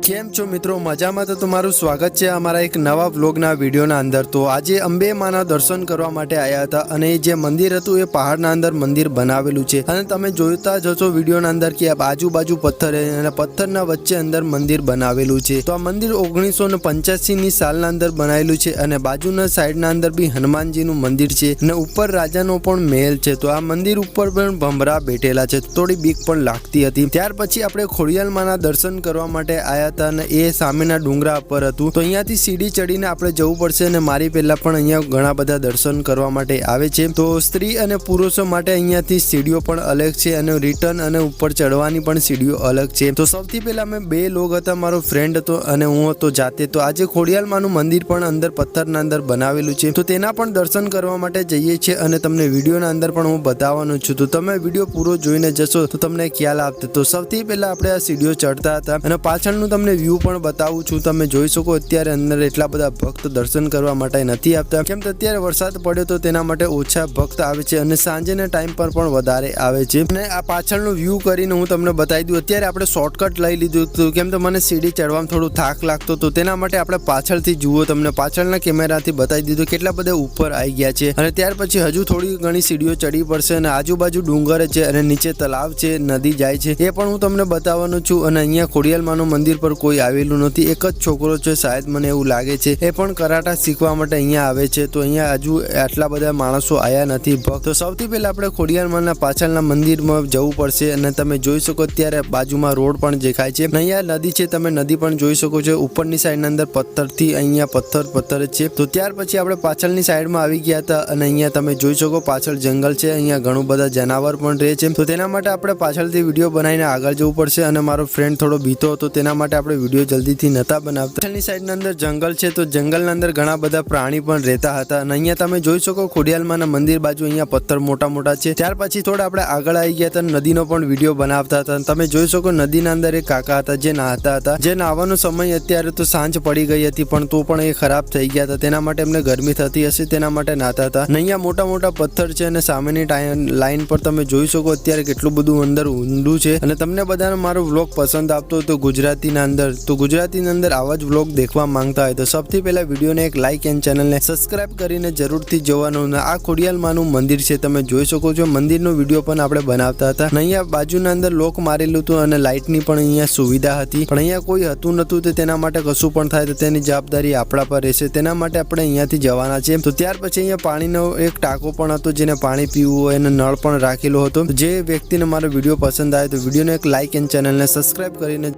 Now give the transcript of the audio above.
કેમ છો મિત્રો? મજામાં તો તમારું સ્વાગત છે અમારા એક નવા વ્લોગના વિડીયોના અંદર. તો આજે અંબે માના દર્શન કરવા માટે આવ્યા હતા અને જે મંદિર હતું એ પહાડના અંદર મંદિર બનાવેલું છે. અને તમે જોતા જ હશો વિડીયોના અંદર કે આજુબાજુ પથ્થર અને પથ્થરના વચ્ચે અંદર મંદિર બનાવેલું છે. તો આ મંદિર ઓગણીસો ને પંચ્યાસીની સાલના અંદર બનાવેલું છે અને બાજુના સાઈડના અંદર બી હનુમાનજીનું મંદિર છે અને ઉપર રાજાનો પણ મહેલ છે. તો આ મંદિર ઉપર પણ ભમરા બેઠેલા છે. થોડી બીક પણ લાગતી હતી. ત્યાર પછી આપણે ખોડિયાલમાના દર્શન કરવા માટે આવ્યા હતા અને એ સામેના ડુંગરા પર હતું. તો અહીંયાથી સીડી ચડીને આપણે જવું પડશે અને મારી પહેલા પણ અહીંયા ઘણા બધા દર્શન કરવા માટે આવે છે. તો સ્ત્રી અને પુરુષો માટે અહીંયાથી સીડીઓ પણ અલગ છે અને રિટર્ન અને ઉપર ચડવાની પણ સીડીઓ અલગ છે. તો સૌથી પહેલા અમે બે લોક હતા, મારો ફ્રેન્ડ હતો અને હું હતો જાતે. તો આજે ખોડિયાલમાંનું મંદિર પણ અંદર, પથ્થરના અંદર બનાવેલું છે. તો તેના પણ દર્શન કરવા માટે જઈએ છીએ અને તમને વિડીયોના અંદર પણ હું બતાવવાનું છું. તો તમે વીડિયો પૂરો જોઈને જશો તો તમને ખ્યાલ આપશે તો સૌથી પહેલા આપણે આ સીડીઓ ચડતા હતા અને પાછળનું તમને વ્યૂ પણ બતાવું છું. તમે જોઈ શકો અત્યારે અંદર એટલા બધા ભક્ત દર્શન કરવા માટે નથી આપતા કેમ કે અત્યારે વરસાદ પડ્યો તો તેના માટે ઓછા ભક્ત આવે છે અને સાંજેના ટાઈમ પર પણ વધારે આવે છે. અને આ પાછળનું વ્યૂ કરીને હું તમને બતાવી દઉં. અત્યારે આપણે શોર્ટકટ લઈ લીધું હતું. કેમ તો મને સીડી ચડવામાં થોડું થાક લાગતો હતો. તેના માટે આપણે પાછળથી જુઓ તમને. પાછળના કેમેરાથી બતાવી દીધું કેટલા બધા ઉપર આવી ગયા છે. અને ત્યાર પછી હજુ થોડી ઘણી સીડીઓ ચડી પડશે અને આજુબાજુ ડુંગર છે અને નીચે તલાવ છે, નદી જાય છે. એ પણ હું તમને બતાવવાનો છું. અને અહીંયા ખોડિયાલમાનું મંદિર પર કોઈ આવેલું નથી. એક જ છોકરો છે, શાયદ મને એવું લાગે છે. એ પણ કરાટા શીખવા માટે અહીંયા આવે છે. તો અહીંયા હજુ આટલા બધા માણસો આવ્યા નથી. ભક્ત સૌથી પહેલા આપણે ખોડિયારમાંના પાછળના મંદિરમાં જવું પડશે અને તમે જોઈ શકો ત્યારે બાજુમાં રોડ પણ દેખાય છે. અહીંયા નદી છે, તમે નદી પણ જોઈ શકો છો. ઉપરની સાઈડના અંદર પથ્થરથી અહીંયા પથ્થર પથ્થર છે. તો ત્યાર પછી આપણે પાછળની સાઈડમાં આવી ગયા હતા અને અહીંયા તમે જોઈ શકો પાછળ જંગલ છે. અહીંયા ઘણું બધા જનાવર પણ રહે છે. તો તેના માટે આપણે પાછળથી વીડિયો બનાવીને આગળ જવું પડશે અને મારો ફ્રેન્ડ થોડો બીતો હતો, તેના માટે આપણે વીડિયો જલ્દીથી નતા બનાવતા. પાછળની સાઈડની અંદર જંગલ છે, તો જંગલના અંદર ઘણા બધા પ્રાણી પણ રહેતા હતા અને અહીંયા તમે જોઈ શકો ખોડિયાલમાના મંદિર બાજુ અહીંયા પથ્થર મોટા મોટા છે. ત્યાર પછી થોડા આપણે આગળ આવી ગયા હતા નદીનો પણ વીડિયો બનાવતા હતા. તમે જોઈ શકો નદીના અંદર એક કાકા હતા, જે નાહતા હતા. જે નાહવાનો સમય અત્યારે તો સાંજ પડી ગઈ હતી, પણ તો પણ એ ખરાબ થઈ ગયા હતા. તેના માટે એમને ગરમી થતી હશે, તેના માટે નાહતા હતા. અહીંયા મોટા મોટા પથ્થર છે અને સામેની લાઈન પર તમે જોઈ શકો અત્યારે કેટલું બધું અંદર ઊંડું છે. અને તમને બધાને મારો વ્લોગ પસંદ આપતો હતો ગુજરાતીના અંદર. તો ગુજરાતીની અંદર આવા જ વ્લોગ દેખવા માંગતા હોય તો સૌથી પહેલાં વિડીયોને એક લાઇક એન્ડ ચેનલને સબસ્ક્રાઇબ કરીને જરૂરથી જોવાનું આ ખોડિયાલમાંનું મંદિર છે, તમે જોઈ શકો છો. મંદિરનો વીડિયો પણ આપણે બનાવતા હતા. અહીંયા બાજુના અંદર લોક મારેલું હતું અને લાઇટની પણ અહીંયા સુવિધા હતી. પણ અહીંયા કોઈ હતું નહોતું તો તેના માટે કશું પણ થાય તો તેની જવાબદારી આપણા પર રહેશે. તેના માટે આપણે અહીંયાથી જવાના છે તો ત્યાર પછી અહીંયા પાણીનો એક ટાંકો પણ હતો જેને પાણી પીવું હોય અને નળ પણ રાખેલો હતો. જે વ્યક્તિને મારો વીડિયો પસંદ આવે તો વિડીયોને એક લાઇક એન્ડ ચેનલને સબસ્ક્રાઇબ કરીને